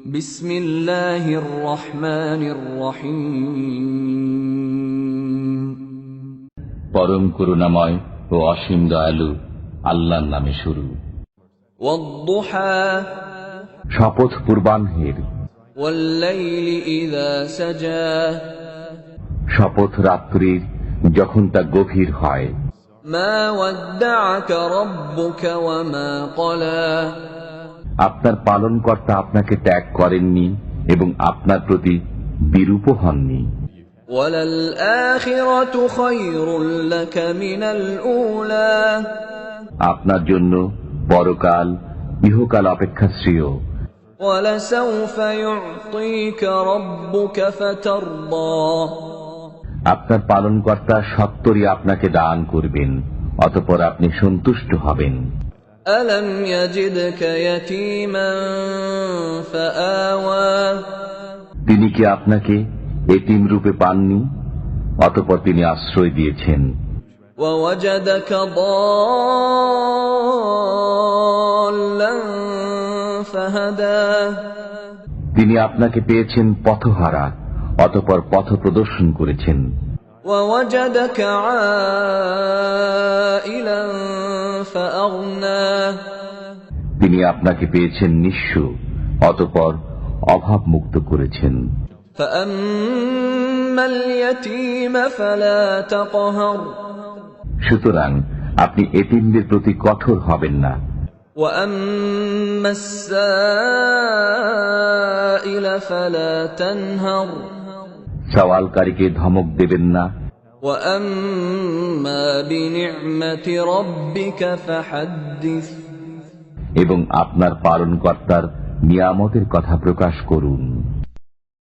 বিসমিল্লাহির রহমানির রহিম পরম করুণাময় ও অসীম দয়ালু আল্লাহর নামে শুরু। শপথ পূর্বাহ্নের শপথ রাত্রির যখন তা গভীর হয়। আপনার পালনকর্তা আপনাকে ত্যাগ করেননি এবং আপনার প্রতি বিরূপ হননি। আপনার জন্য পরকাল ইহকাল অপেক্ষা শ্রেয়। আপনার পালনকর্তা সত্তরই আপনাকে দান করবেন অতপর আপনি সন্তুষ্ট হবেন। ألم يجدك يتيما فآوى তিনি কি আপনাকে এটিম রূপে পাননি অতপর তিনি আশ্রয় দিয়েছেন ووجدك ضالا فهدى তিনি আপনাকে পেয়েছেন পথহারা অতপর পথ প্রদর্শন করেছেন ووجدك عائلا فأغنى তিনি আপনাকে পেয়েছেন নিঃস্ব অতপর অভাব মুক্ত করেছেন فأما اليتيم فلا تقهر সুতরাং আপনি এটিমদের প্রতি কঠোর হবেন না وأما السائل فلا تنهر সওয়ালকারীকে ধমক দেবেন না وأما بنعمة ربك فحدث এবং আপনার পালনকর্তার নিয়ামতের কথা প্রকাশ করুন।